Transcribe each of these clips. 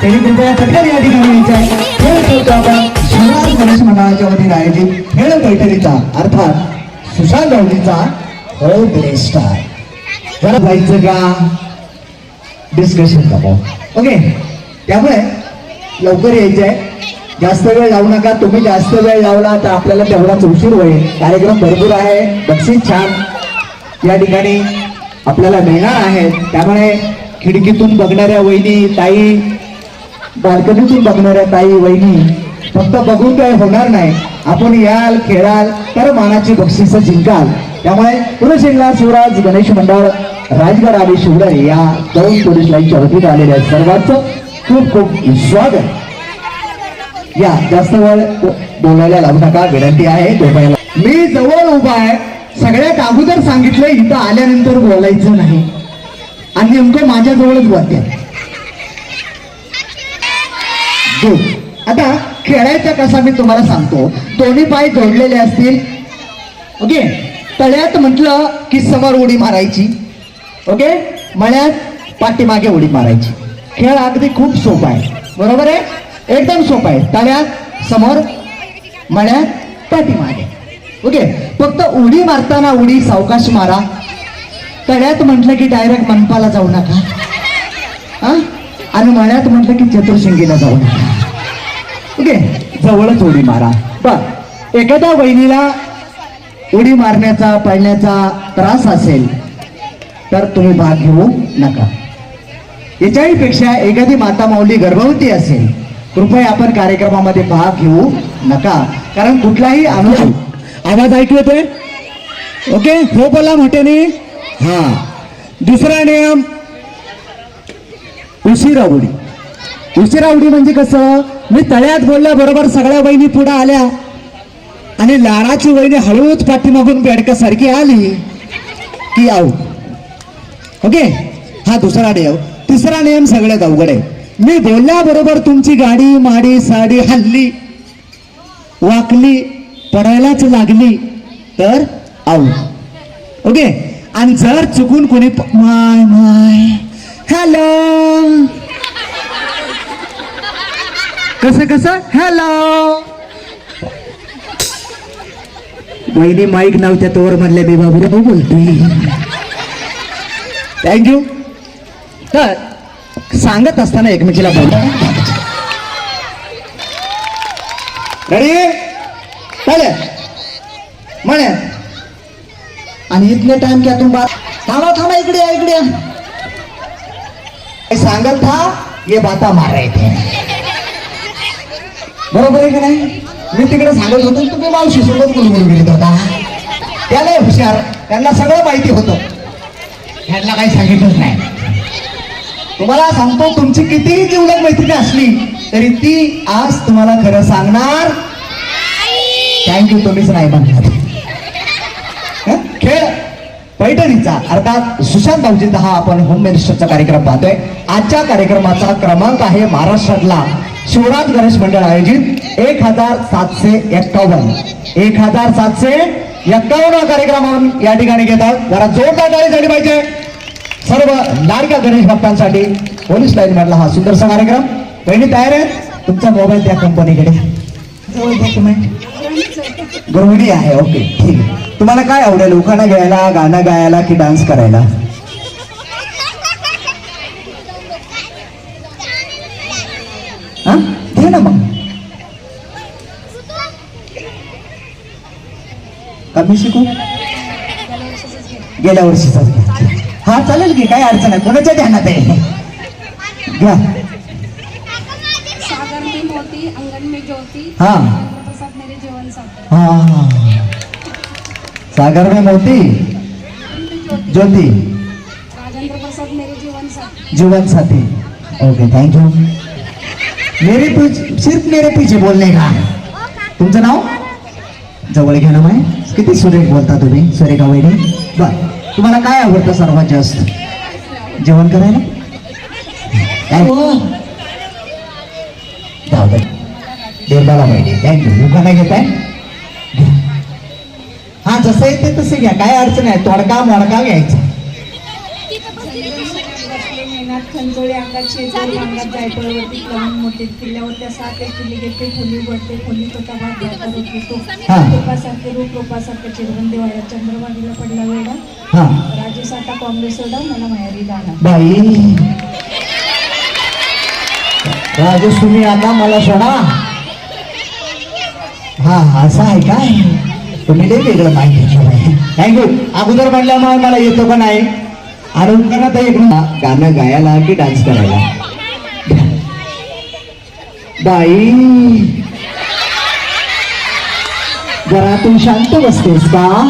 त्यांनी कृपया पटकन या ठिकाणी यायचं आहे खेळ खेळतो आपण शिवराज गणेश मंडळाच्या वतीने आयोजित खेळ बैठकीचा अर्थात सुशांत गावडीचा हो आहे जरा जायचं का? डिस्कशन करा. ओके त्यामुळे लवकर यायचं आहे जास्त वेळ लावू नका. तुम्ही जास्त वेळ लावला तर आपल्याला तेवढाच उशीर होईल. कार्यक्रम भरपूर आहे. बक्षीस छान. या ठिकाणी आपल्याला मिळणार आहे त्यामुळे खिडकीतून बघणाऱ्या वहिनी ताई बाल्कनीतून बघणाऱ्या ताई वहिनी फक्त बघून काय होणार नाही. आपण याल खेळाल तर मानाची बक्षिस जिंकाल. त्यामुळे पुरुषिंगला शिवराज गणेश मंडळ राजगड आणि शिवराय या दोन पोलीस लाईनच्या वतीत आलेल्या सर्वांचं खूप खूप स्वागत. या जास्त वेळ बोलायला लावू नका विनंती आहे झोपायला. मी जवळ उभा आहे. सगळ्यात अगोदर सांगितलं इथं आल्यानंतर बोलायचं नाही. आणि नेमकं माझ्या जवळच बोलते जो आता खेळायचा कसा मी तुम्हाला सांगतो. दोन्ही पाय जोडलेले असतील. ओके? तळ्यात म्हटलं की समोर उडी मारायची. ओके? मळ्यात पाठीमागे उडी मारायची. खेळ अगदी खूप सोपा आहे. बरोबर आहे? एकदम सोपा आहे. तळ्यात समोर मळ्यात पाठीमागे. ओके? फक्त उडी मारताना उडी सावकाश मारा. तळ्यात म्हटलं की डायरेक्ट मनपाला जाऊ नका. हा? आणि मळ्यात म्हटलं की चतुर्शिंगीला जाऊ नका. ओके जवळच उडी मारा. बर एखाद्या वहिनीला उडी मारण्याचा पडण्याचा त्रास असेल तर तुम्ही भाग घेऊ नका. याच्याही पेक्षा एखादी माता माऊली गर्भवती असेल कृपया आपण कार्यक्रमामध्ये भाग घेऊ नका. कारण कुठलाही अनुभव आवाज ऐकू येतोय? ओके हो बोला मोठ्याने. हा. दुसरा नियम उशिरा उडी. उशिरा उडी म्हणजे कसं? मी तळ्यात बोलल्याबरोबर सगळ्या बहिणी पुढे आल्या. आणि लाडाची वहिनी हळूच पाठीमागून बेडकासारखी आली की आऊ. ओके? हा दुसरा नियम. तिसरा नियम सगळ्यात अवघड आहे. मी बोलल्याबरोबर तुमची गाडी माडी साडी हल्ली वाकली पडायलाच लागली तर आऊ. ओके? आणि जर चुकून कोणी माय माय हॅलो कसं कसं? हॅलो वहिनी माईक नव्हत्या तोवर मधल्या मी बाबूराव बोलतोय. थँक्यू तर सांगत असताना एकमेकीला बोल रेडी चालेल. म्हणे. आणि इथले टाइम क्या तुम थांबा थांबा इकडे या, इकडे सांगत था ये बाता मारायचे बरोबर आहे का नाही? मी तिकडे सांगत होतो तुम्ही मावशी सोबत गुलगुल गेलीत होता. त्याला हुशार. त्यांना सगळं माहिती होतं. त्यांना काही सांगितलंच नाही. तुम्हाला सांगतो तुमची कितीही जीवलग मैत्रिणी असली तरी ती आज तुम्हाला खरं सांगणार थँक्यू तुम्हीच नाही म्हणणार. खेळ. पैठणीचा. अर्थात सुशांत भाऊजींचा हा आपण होम मिनिस्टरचा कार्यक्रम पाहतोय. आजच्या कार्यक्रमाचा क्रमांक आहे महाराष्ट्रातला. शिवराज गणेश मंडळ आयोजित एक हजार सातशे एक्कावन्न. एक हजार सातशे एक्कावन्न कार्यक्रम या ठिकाणी घेतात. जरा जोरदार टाळी झाली पाहिजे. सर्व लाडक्या गणेश भक्तांसाठी पोलीस लाईन मधला हा सुंदरसा कार्यक्रम. बहिणी तयार आहे तुमचा मोबाईल त्या कंपनीकडे. तुम्ही गृहिणी आहे ओके ठीक तुम्हाला काय आवडेल? उखाणा घ्यायला गाणं गायला की डान्स करायला? हा? ना मग. कमी शिकू? गेल्या वर्षीचाच घ्या हा चालेल की काय अडचण आहे कोणाच्या ध्यानात आहे? घ्या. सागर में मोती अंगन में ज्योति. हाँ। प्रसाद मेरे जीवन साथी. हा सागर में मोती ज्योति. राजेंद्र प्रसाद मेरे जीवन साथी. जीवन साथी. ओके थैंक यू मेरे पीछे सिर्फ मेरे पीछे बोलने का। तुमचं नाव? जवळ घ्या ना माय. किती सुरेख बोलता तुम्ही सुरेखा वहिनी. बर तुम्हाला काय आवडतं सर्वात जास्त? जेवण करायला? हो? देवाला पाहिजे थँक्यू आहे हा जसं येते तसं घ्या. काय अडचण आहे तोडका मोडका घ्यायचा. मेहनत खंचोळे अंगात शेजारी अंगात जायफळवरती लवंग मोठे किल्ल्यावरती सात एक किल्ले घेते खोली वळते खोली तोटा भात भाकर होतो. हा. रूपासारखे रूप रूपासारखे चिरबंदी व्हायला चंद्रभागेला पडला वेळा हा. राजू साठा काँग्रेस सोडा मला माहेरी दाना बाई. राजेश तुम्ही आता मला सोडा. हा असं आहे काय? तुम्ही लई वेगळं माहिती थँक्यू अगोदर म्हटल्यामुळे मला येतो का नाही? करा तर एक गाणं गायला की डान्स करायला? बाई. जरा तू शांत बसतेस का?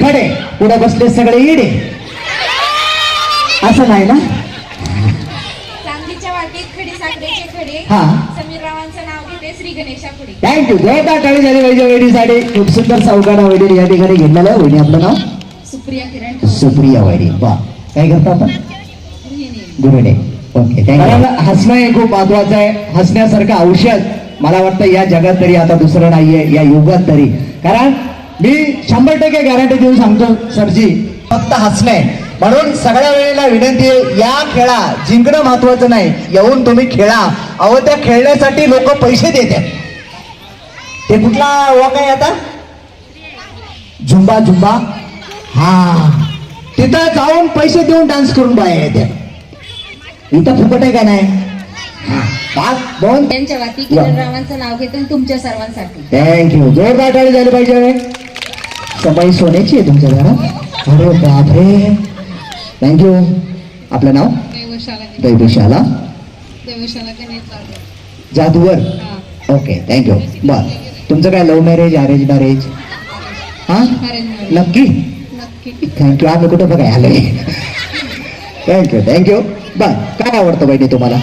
खडे. पुढे बसले सगळे येडे. असं नाही ना? चांदीच्या वाटीत खडी साखरेचे खडे. हा. समीर रावांचं नाव घेते श्री गणेशा पुढे थँक्यू जोरदार टाळी झाली पाहिजे वहिनीसाठी खूप सुंदर सावकारा वहिनी या ठिकाणी घेतलेलं आहे. वहिनी आपलं नाव? सुप्रिया किरण सुप्रिया वहिनी वा. काय करता आपण? गुरुडे ओके हसणं हे खूप महत्वाचं आहे. हसण्यासारखं औषध मला वाटतं या जगात तरी आता दुसरं नाहीये या युगात तरी. कारण मी शंभर टक्के गॅरंटी देऊन सांगतो सरजी फक्त हसणे म्हणून सगळ्या वेळेला विनंती आहे या खेळा जिंकणं महत्वाचं नाही. येऊन तुम्ही खेळा. अहो त्या खेळण्यासाठी लोक पैसे देतात. ते कुठला वॉक आहे आता? Zumba Zumba. हा. तिथं जाऊन पैसे देऊन डान्स करून बाया येते. इथं फुकट आहे का नाही? हा. त्यांच्या वाती किरण रावांचं नाव घेते तुमच्या सर्वांसाठी. थँक्यू जोरदार झाली पाहिजे. सबाई सोन्याची आहे तुमच्या घरात. अरे बापरे. थँक्यू आपलं नाव? दैवशाला. जादूवर ओके थँक्यू बर. तुमचं काय लव्ह मॅरेज अरेंज मॅरेज हा? नक्की? नक्की. थँक्यू आम्ही कुठं बघाय आलोय? थँक्यू थँक्यू बर काय आवडतं बहिणी तुम्हाला?